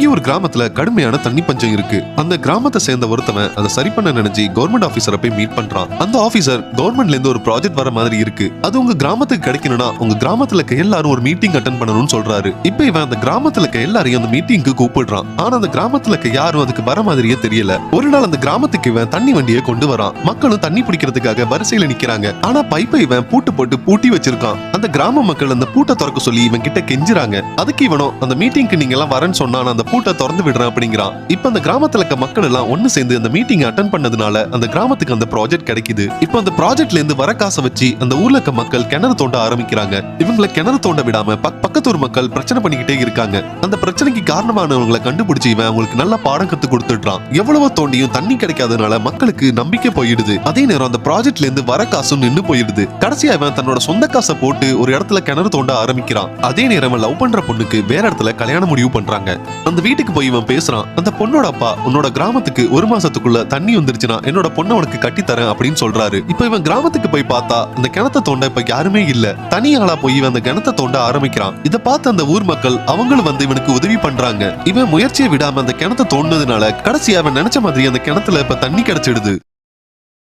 இங்க ஒரு கிராமத்துல கடுமையான தண்ணி பஞ்சம் இருக்கு. அந்த கிராமத்தை சேர்ந்த ஒருத்தவன் அதை சரி பண்ண நினைச்சு கவர்மெண்ட் ஆபீசரை போய் மீட் பண்றான். அந்த ஆபீசர் கவர்மெண்ட்ல இருந்து ஒரு ப்ராஜெக்ட் வர மாதிரி இருக்கு. அது உங்க கிராமத்துக்கு கிடைக்கணும்னா உங்க கிராமத்துல இருக்க எல்லாரும் ஒரு மீட்டிங் அட்டன் பண்ணணும்னு சொல்றாரு. இப்ப இவன் அந்த கிராமத்துல இருக்க எல்லாரையும் அந்த மீட்டிங்க்கு கூப்பிடுறான். ஆனா அந்த கிராமத்துல இருக்க யாரும் அதுக்கு வர மாதிரியே தெரியல. ஒரு நாள் அந்த கிராமத்துக்கு இவன் தண்ணி வண்டியை கொண்டு வரான். மக்களும் தண்ணி பிடிக்கிறதுக்காக வரிசையில நிக்கிறாங்க. ஆனா பைப்பை இவன் பூட்டு போட்டு பூட்டி வச்சிருக்கான். அந்த கிராம மக்கள் அந்த பூட்டை திறக்க சொல்லி இவன் கிட்ட கெஞ்சுறாங்க. அதுக்கு இவனும் அந்த மீட்டிங்க்கு நீங்க எல்லாம் வரேன்னு சொன்னான் அந்த பூட்டை திறந்து விடுறேன் அப்படிங்கிறான். இப்ப அந்த கிராமத்துல இருக்க மக்கள் எல்லாம் ஒண்ணு சேர்ந்து அந்த மீட்டிங் அட்டன் பண்ணதுனால அந்த கிராமத்துக்கு அந்த ப்ராஜெக்ட் கிடைக்குது. இப்ப அந்த ப்ராஜெக்ட்ல இருந்து வர காசை வச்சு அந்த ஊர்ல இருக்க மக்கள் கிணறு தோண்ட ஆரம்பிக்கிறாங்க. இவங்களை கிணறு தோண்ட விடாம பக்கத்தூர் மக்கள் பிரச்சனை பண்ணிக்கிட்டே இருக்காங்க. அந்த பிரச்சனைக்கு காரணமானவங்களை கண்டுபிடிச்சு இவன் அவங்களுக்கு நல்ல பாடம் கத்து கொடுத்துடுறான். எவ்வளவு தோண்டியும் தண்ணி கிடைக்காதனால மக்களுக்கு நம்பிக்கை போயிடுது. அதே நேரம் அந்த ப்ராஜெக்ட்ல இருந்து வர காசும் நின்னு போயிடுது. கடைசியா இவன் தன்னோட சொந்த காசை போட்டு ஒரு இடத்துல கிணறு தோண்ட ஆரம்பிக்கிறான். அதே நேரம் லவ் பண்ற பொண்ணுக்கு வேற இடத்துல கல்யாணம் முடிவு பண்றாங்க. அந்த வீட்டுக்கு போய் இவன் பேசுறான் அந்த பொண்ணோட அப்பா உன்னோட கிராமத்துக்கு ஒரு மாசத்துக்குள்ள தண்ணி வந்துருச்சுன்னா என்னோட பொண்ணை உனக்கு கட்டி தரேன் அப்படின்னு சொல்றாரு. இப்ப இவன் கிராமத்துக்கு போய் பார்த்தா அந்த கிணத்தை தோண்ட இப்ப யாருமே இல்ல. தனி ஆளா போய் இவன் அந்த கிணத்தை தோண்ட ஆரம்பிக்கிறான். இதை பார்த்து அந்த ஊர் மக்கள் அவங்களும் வந்து இவனுக்கு உதவி பண்றாங்க. இவன் முயற்சியை விடாம அந்த கிணத்தை தோண்டதுனால கடைசியா அவன் நினைச்ச மாதிரி அந்த கிணத்துல இப்ப தண்ணி கிடைச்சிடுது.